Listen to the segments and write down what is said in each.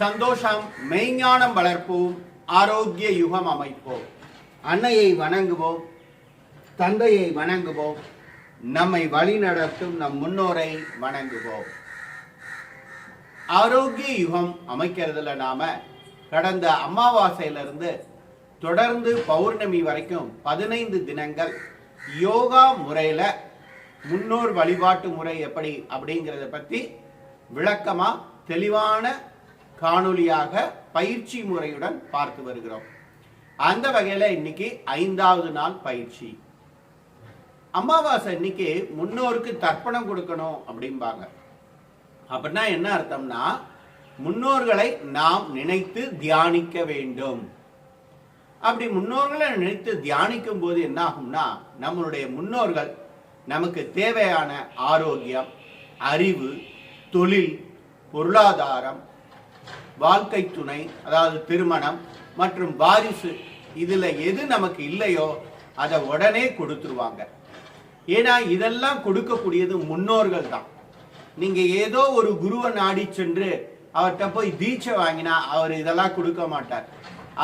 சந்தோஷம் மெய்ஞானம் வளர்ப்போம் ஆரோக்கிய யுகம் அமைப்போம். அன்னையை வணங்குவோம் தந்தையை வணங்குவோம் நம்மை வழிநடத்தும் நம் முன்னோரை வணங்குவோம். ஆரோக்கிய யுகம் அமைக்கிறதுல நாம கடந்த அமாவாசையிலிருந்து தொடர்ந்து பௌர்ணமி வரைக்கும் பதினைந்து தினங்கள் யோகா முறையில முன்னோர் வழிபாட்டு முறை எப்படி அப்படிங்கிறத பத்தி விளக்கமா தெளிவான காணொலியாக பயிற்சி முறையுடன் பார்த்து வருகிறோம். அந்த வகையில் இன்னைக்கு ஐந்தாவது நாள் பயிற்சி. அமாவாசை இன்னைக்கு முன்னோருக்கு தர்ப்பணம் கொடுக்கணும் அப்படிம்பாங்க. அப்படின்னா என்ன அர்த்தம்னா முன்னோர்களை நாம் நினைத்து தியானிக்க வேண்டும். அப்படி முன்னோர்களை நினைத்து தியானிக்கும் போது என்ன ஆகும்னா நம்மளுடைய முன்னோர்கள் நமக்கு தேவையான ஆரோக்கியம் அறிவு தொழில் பொருளாதாரம் வாழ்க்கை துணை அதாவது திருமணம் மற்றும் வாரிசு இதில் எது நமக்கு இல்லையோ அதை உடனே கொடுத்துருவாங்க. ஏன்னா இதெல்லாம் கொடுக்கக்கூடியது முன்னோர்கள் தான். நீங்கள் ஏதோ ஒரு குருவை நாடி சென்று அவர்கிட்ட போய் தீட்சை வாங்கினா அவர் இதெல்லாம் கொடுக்க மாட்டார்.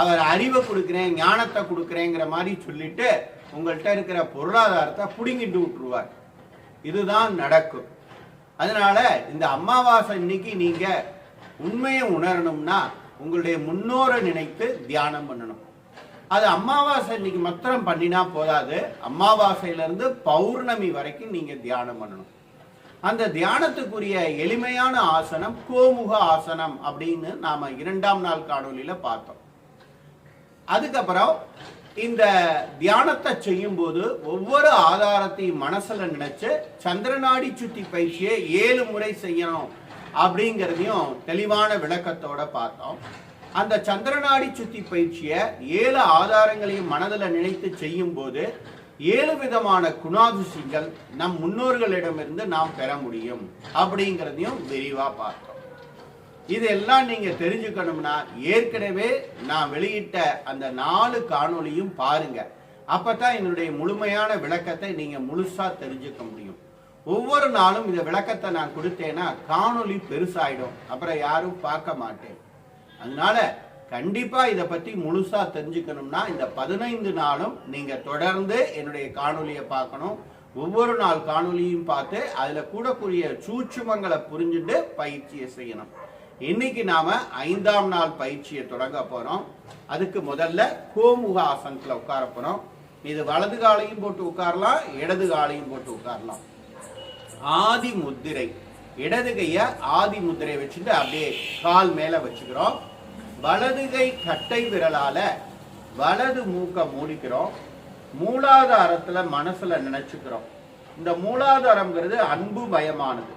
அவர் அறிவை கொடுக்குறேன் ஞானத்தை கொடுக்குறேங்கிற மாதிரி சொல்லிட்டு உங்கள்கிட்ட இருக்கிற பொருளாதாரத்தை பிடுங்கிட்டு விட்டுருவார். இதுதான் நடக்கும். அதனால இந்த அமாவாசை இன்னைக்கு நீங்கள் உண்மையை உணரணும்னா உங்களுடைய முன்னோரை நினைத்து தியானம் பண்ணணும். அது அமாவாசை இன்னைக்கு மாத்திரம் பண்ணினா போதாது. அமாவாசையிலேருந்து பௌர்ணமி வரைக்கும் நீங்க தியானம் பண்ணணும். அந்த தியானத்துக்குரிய எளிமையான ஆசனம் கோமுக ஆசனம் அப்படின்னு நாம இரண்டாம் நாள் காணொளியில பார்த்தோம். அதுக்கப்புறம் இந்த தியானத்தை செய்யும் போது ஒவ்வொரு ஆதாரத்தையும் மனசுல நினைச்சு சந்திரநாடி சுத்தி பயிற்சியை ஏழு முறை செய்யணும். அப்படிங்கிறதையும் தெளிவான விளக்கத்தோட பார்த்தோம். அந்த சந்திரநாடி சுத்தி பயிற்சியை ஏழு ஆதாரங்களையும் மனதில் நினைத்து செய்யும் போது ஏழு விதமான குணாதிசயங்கள் நம் முன்னோர்களிடமிருந்து நாம் பெற முடியும் அப்படிங்கிறதையும் விரிவா பார்த்தோம். இதெல்லாம் நீங்க தெரிஞ்சுக்கணும்னா ஏற்கனவே நான் வெளியிட்ட அந்த நாலு காணொளியும் பாருங்க. அப்பதான் என்னுடைய முழுமையான விளக்கத்தை நீங்க முழுசா தெரிஞ்சுக்க முடியும். ஒவ்வொரு நாளும் இந்த விளக்கத்தை நான் கொடுத்தேன்னா காணொலி பெருசாயிடும். அப்புறம் யாரும் பார்க்க மாட்டேன். அதனால கண்டிப்பா இதை பத்தி முழுசா தெரிஞ்சுக்கணும்னா இந்த பதினைந்து நாளும் நீங்க தொடர்ந்து என்னுடைய காணொலியை பார்க்கணும். ஒவ்வொரு நாள் காணொலியும் பார்த்து அதுல கூடக்கூடிய சூட்சுமங்களை புரிஞ்சுட்டு பயிற்சியை செய்யணும். இன்னைக்கு நாம ஐந்தாம் நாள் பயிற்சியை தொடங்க போறோம். அதுக்கு முதல்ல கோமுக ஆசனத்துல உட்கார போறோம். இது வலது காலையும் போட்டு உட்காரலாம் இடது காலையும் போட்டு உட்காரலாம். ஆதி முத்திரை. இடது கைய ஆதி முத்திரை வச்சுட்டு அப்படியே கால் மேல வச்சுக்கிறோம். வலது கை கட்டை விரலால வலது மூக்க மூடிக்கிறோம். மூலாதாரத்துல மனசுல நினைச்சுக்கிறோம். இந்த மூலாதாரம்ங்கிறது அன்பு பயமானது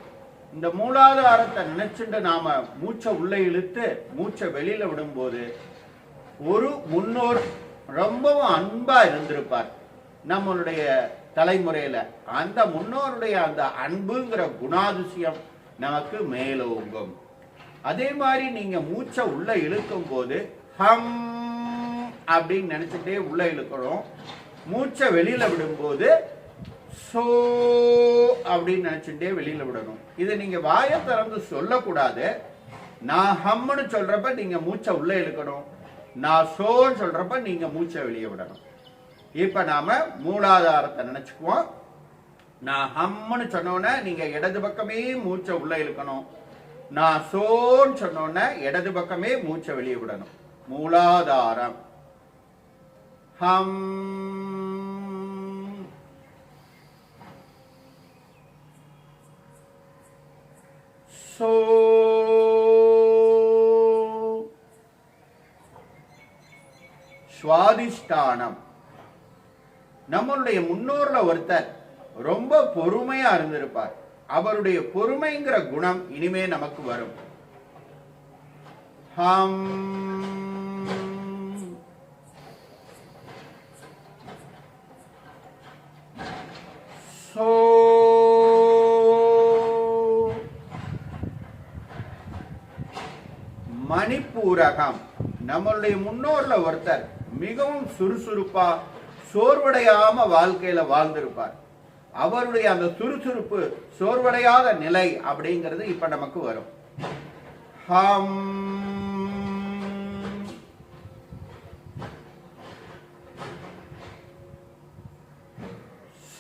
இந்த மூலாதாரத்தை நினைச்சுட்டு நாம மூச்சை உள்ள இழுத்து மூச்சை வெளியில விடும்போது ஒரு முன்னோர் ரொம்பவும் அன்பா இருந்திருப்பார். நம்மளுடைய தலைமுறையில அந்த முன்னோருடைய அந்த அன்புங்கிற குணாதிசயம் நமக்கு மேலோங்கும். அதே மாதிரி நீங்க மூச்சை உள்ள இழுக்கும் போது ஹம் அப்படின்னு நினைச்சிட்டே உள்ள இழுக்கணும். மூச்சை வெளியில விடும்போது சோ அப்படின்னு நினைச்சுட்டே வெளியில விடணும். இதை நீங்க வாயை திறந்து சொல்லக்கூடாது. நான் ஹம்னு சொல்றப்ப நீங்க மூச்சை உள்ள இழுக்கணும். நான் சோன்னு சொல்றப்ப நீங்க மூச்சை வெளியே விடணும். இப்ப நாம மூலாதாரத்தை நினைச்சுக்குவோம். நான் ஹம்னு சொன்னோன்னே நீங்க இடது பக்கமே மூச்சை உள்ள இழுக்கணும். நான் சோன்னு சொன்னோன்னே இடது பக்கமே மூச்சை வெளியே விடணும். மூலாதாரம். ஹம். சோ. சுவாதிஷ்டானம். நம்மளுடைய முன்னோர்ல ஒருத்தர் ரொம்ப பொறுமையா இருந்திருப்பார். அவருடைய பொறுமைங்கிற குணம் இனிமே நமக்கு வரும். ஹம். சோ. மணிப்பூரகம். நம்மளுடைய முன்னோர்ல ஒருத்தர் மிகவும் சுறுசுறுப்பா சோர்வடையாம வாழ்க்கையில வாழ்ந்திருப்பார். அவருடைய அந்த சுறுசுறுப்பு சோர்வடையாத நிலை அப்படிங்கிறது இப்ப நமக்கு வரும். ஹம்.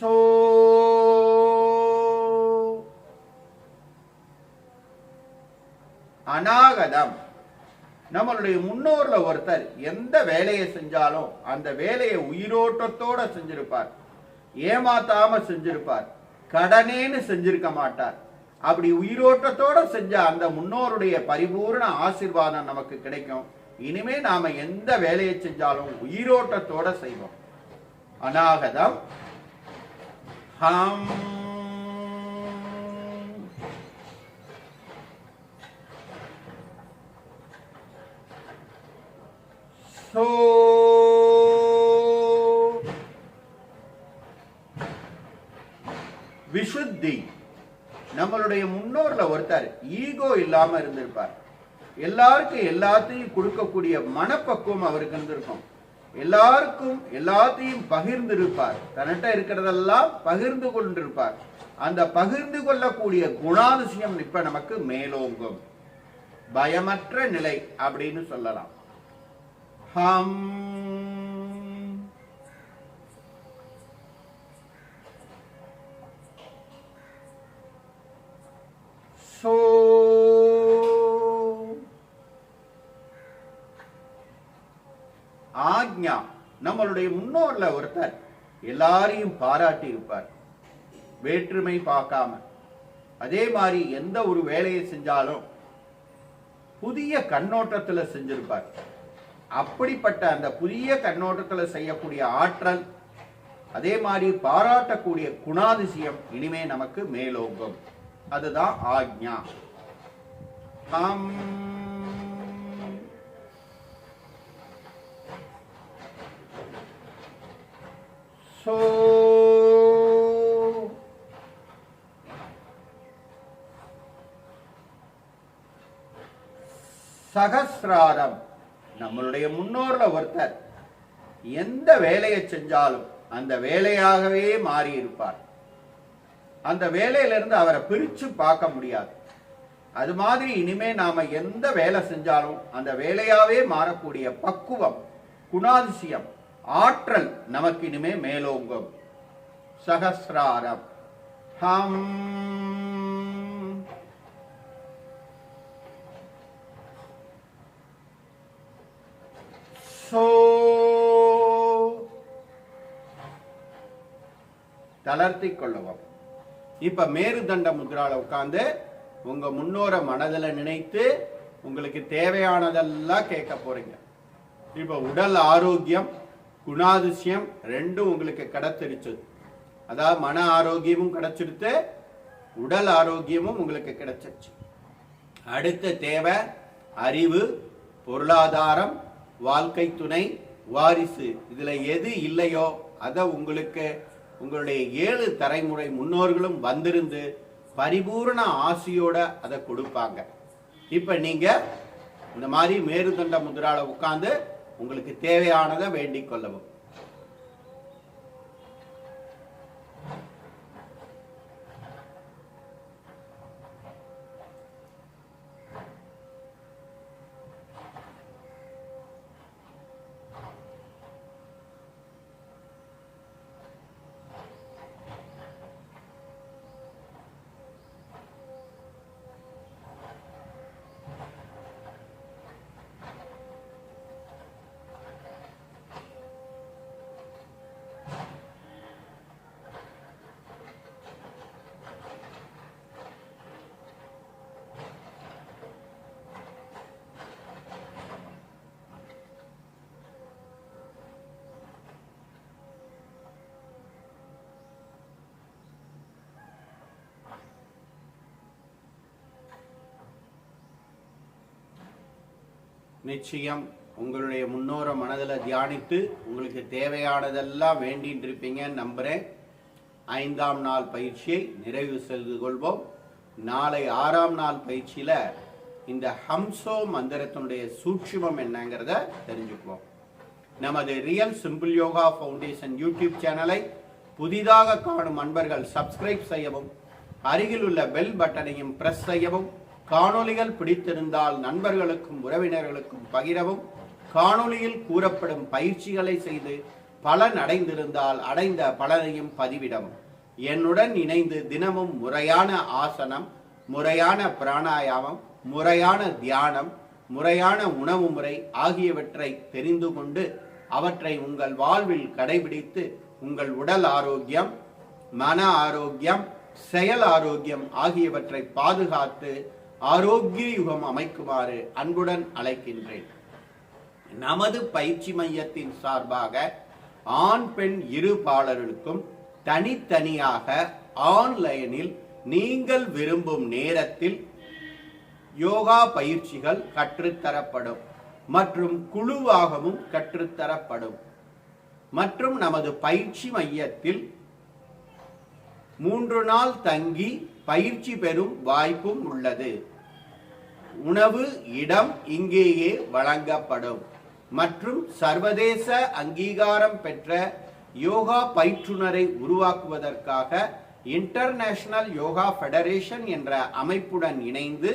சோ. அநாகதம். நம்மளுடைய முன்னோர்ல ஒருத்தர் எந்த வேலையை செஞ்சாலும் அந்த வேலையை உயிரோட்டத்தோட செஞ்சிருப்பார். ஏமாத்தாம செஞ்சிருப்பார். கடனேன்னு செஞ்சிருக்க மாட்டார். அப்படி உயிரோட்டத்தோட செஞ்ச அந்த முன்னோருடைய பரிபூர்ண ஆசிர்வாதம் நமக்கு கிடைக்கும். இனிமே நாம எந்த வேலையை செஞ்சாலும் உயிரோட்டத்தோட செய்வோம். அநாகதம் ஹம் விசுத்தி. நம்மளுடைய முன்னோர்ல ஒருத்தர் ஈகோ இல்லாம இருந்திருப்பார். எல்லாருக்கும் எல்லாத்தையும் கொடுக்கக்கூடிய மனப்பக்குவம் அவருக்கு இருந்திருக்கும். எல்லாருக்கும் எல்லாத்தையும் பகிர்ந்து இருப்பார் தன்னிட்ட இருக்கிறதெல்லாம் பகிர்ந்து கொண்டிருப்பார். அந்த பகிர்ந்து கொள்ளக்கூடிய குணாதிசயம் இப்ப நமக்கு மேலோங்கும். பயமற்ற நிலை அப்படின்னு சொல்லலாம். ஹம் சோ. ஆக்ஞா. நம்மளுடைய முன்னோர்ல ஒருத்தர் எல்லாரையும் பாராட்டி இருப்பார் வேற்றுமை பார்க்காம. அதே மாதிரி எந்த ஒரு வேலையை செஞ்சாலும் புதிய கண்ணோட்டத்துல செஞ்சிருப்பார். அப்படிப்பட்ட அந்த புதிய கண்ணோட்டத்தில் செய்யக்கூடிய ஆற்றல் அதே மாதிரி பாராட்டக்கூடிய குணாதிசயம் இனிமே நமக்கு மேலோங்கும். அதுதான் ஆக்ஞா. ஹம். சோ. சகசிராரம் நம்மளுடைய முன்னோர்ல ஒருத்தர் எந்த வேலையை செஞ்சாலும் அந்த வேலையாகவே மாறி இருப்பார் அந்த வேலையிலிருந்து அவரை பிரிச்சு பார்க்க முடியாது. அது மாதிரி இனிமே நாம எந்த வேலை செஞ்சாலும் அந்த வேலையாவே மாறக்கூடிய பக்குவம் குணாதிசயம் ஆற்றல் நமக்கு இனிமே மேலோங்கும். சகசிராரம். ஹம். தளர்த்தி கொள்ளவும். இப்ப மேருதண்ட முத்ரால உட்காந்து உங்க முன்னோர மனதில் நினைத்து உங்களுக்கு தேவையானதெல்லாம் கேட்க போறீங்க. இப்ப உடல் ஆரோக்கியம் குணாதிசயம் ரெண்டும் உங்களுக்கு கிடைச்சிருச்சு. அதாவது மன ஆரோக்கியமும் கிடைச்சிருத்து உடல் ஆரோக்கியமும் உங்களுக்கு கிடைச்சிருச்சு. அடுத்த தேவை அறிவு பொருளாதாரம் வாழ்க்கை துணை வாரிசு. இதுல எது இல்லையோ அதை உங்களுக்கு உங்களுடைய ஏழு தலைமுறை முன்னோர்களும் வந்திருந்து பரிபூரண ஆசையோட அதை கொடுப்பாங்க. இப்ப நீங்க இந்த மாதிரி மேருதண்ட முதிரால உட்கார்ந்து உங்களுக்கு தேவையானதை வேண்டிக் கொள்ளவும். நிச்சயம் உங்களுடைய முன்னோரை மனதில் தியானித்து உங்களுக்கு தேவையானதெல்லாம் வேண்டின்னு இருப்பீங்கன்னு நம்புகிறேன் ஐந்தாம் நாள் பயிற்சியை நிறைவு செய்து கொள்வோம். நாளை ஆறாம் நாள் பயிற்சியில் இந்த ஹம்சோ மந்திரத்தினுடைய சூட்சுமம் என்னங்கிறத தெரிஞ்சுக்குவோம். நமது real simple yoga foundation YouTube சேனலை புதிதாக காணும் அன்பர்கள் சப்ஸ்கிரைப் செய்யவும் அருகில் உள்ள பெல் பட்டனையும் பிரஸ் செய்யவும் காணொளிகள் பிடித்திருந்தால் நண்பர்களுக்கும் உறவினர்களுக்கும் பகிரவும் காணொளியில் கூறப்படும் பயிற்சிகளை செய்து பலன் அடைந்திருந்தால் அடைந்த பலனையும் பதிவிடவும். என்னுடன் இணைந்து தினமும் முறையான ஆசனம் முறையான பிராணாயாமம் முறையான தியானம் முறையான உணவு முறை ஆகியவற்றை தெரிந்து கொண்டு அவற்றை உங்கள் வாழ்வில் கடைபிடித்து உங்கள் உடல் ஆரோக்கியம் மன ஆரோக்கியம் செயல் ஆரோக்கியம் ஆகியவற்றை பாதுகாத்து ஆரோக்கிய யுகம் அமைக்குமாறு அன்புடன் அழைக்கின்றேன். நமது பயிற்சி மையத்தின் சார்பாக ஆண் பெண் இரு பாலர்களுக்கும் தனித்தனியாக ஆன்லைனில் நீங்கள் விரும்பும் நேரத்தில் யோகா பயிற்சிகள் கற்றுத்தரப்படும் மற்றும் குழுவாகவும் கற்றுத்தரப்படும். மற்றும் நமது பயிற்சி மையத்தில் மூன்று நாள் தங்கி பயிற்சி பெறும் வாய்ப்பும் உள்ளது. உணவு இடம் இங்கேயே வழங்கப்படும். மற்றும் சர்வதேச அங்கீகாரம் பெற்ற யோகா பயிற்றுனரை உருவாக்குவதற்காக இன்டர்நேஷனல் யோகா ஃபெடரேஷன் என்ற அமைப்புடன் இணைந்து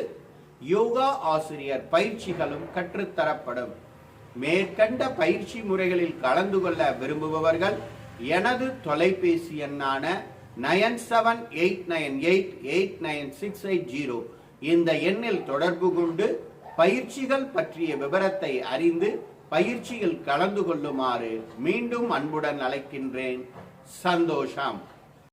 யோகா ஆசிரியர் பயிற்சிகளும் கற்றுத்தரப்படும். மேற்கண்ட பயிற்சி முறைகளில் கலந்து கொள்ள விரும்புபவர்கள் எனது தொலைபேசி எண்ணான nine seven eight nine eight eight nine six eight zero இந்த எண்ணில் தொடர்பு கொண்டு பயிற்சிகள் பற்றிய விவரத்தை அறிந்து பயிற்சியில் கலந்து கொள்ளுமாறு மீண்டும் அன்புடன் அழைக்கின்றேன். சந்தோஷம்.